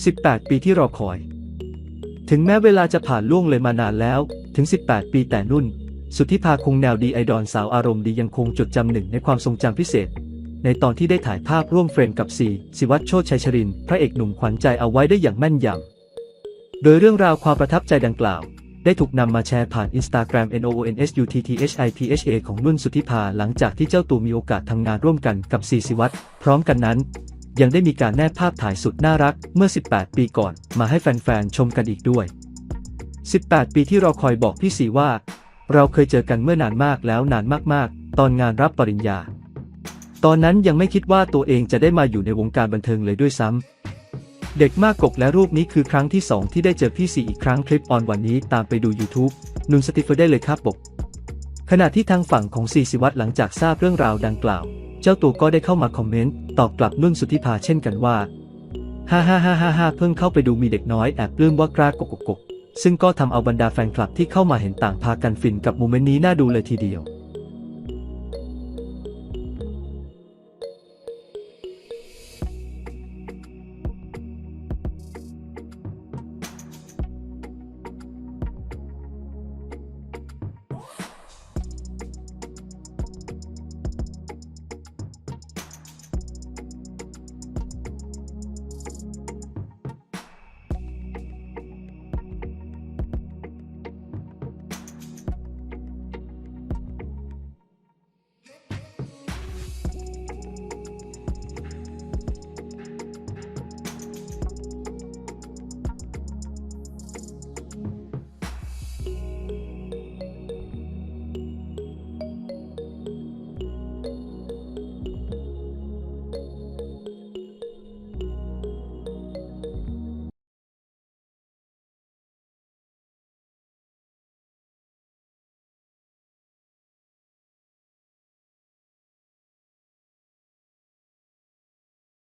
18 ปีที่รอคอย ถึงแม้เวลาจะผ่านล่วงเลยมานานแล้ว ถึง 18 ปีแต่นุ่น สุทธิภาคงแนวดีไอดอลสาวอารมณ์ดียังคงจดจำหนึ่งในความทรงจำพิเศษ ในตอนที่ได้ถ่ายภาพร่วมเฟรมกับซีสิวัตรโชติชัยชริน พระเอกหนุ่มขวัญใจเอาไว้ได้อย่างแม่นยำ โดยเรื่องราวความประทับใจดังกล่าว ได้ถูกนำมาแชร์ผ่าน Instagram NONSUTTHIPHA ของนุ่นสุทธิภาหลังจากที่เจ้าตัวมีโอกาสทำงานร่วมกันกับซีสิวัตรพร้อมกันนั้น ยังได้มีการแนบภาพถ่ายสุดน่ารักเมื่อ 18 ปีก่อน มาให้แฟนๆ ชมกันอีกด้วย 18 ปีที่เรอคอยบอกพี่สีว่า เราเคยเจอกันเมื่อนานมากแล้วนานมากๆ ตอนงานรับปริญญา ตอนนั้นยังไม่คิดว่าตัวเองจะได้มาอยู่ในวงการบันเทิงเลยด้วยซ้ำ เด็กมากกกและรูปนี้คือครั้งที่ 2 ที่ได้เจอพี่สีอีกครั้งคลิปออนวันนี้ตามไปดู YouTube นุนสติฟเฟอร์ได้เลยครับปกขณะที่ทางฝั่งของซีสิวัตรหลังจากทราบเรื่องราวดังกล่าว เจ้าตัวก็ได้เข้ามาคอมเมนต์ตอบกลับนุ่นสุทธิภาเช่นกันว่าฮ่าฮ่าฮ่าฮ่าฮ่าเพิ่งเข้าไปดูมีเด็กน้อยแอบปลื้มว่ากล้ากกกกกซึ่งก็ทำเอาบรรดาแฟนคลับที่เข้ามาเห็นต่างพากันฟินกับโมเมนต์นี้น่าดูเลยทีเดียว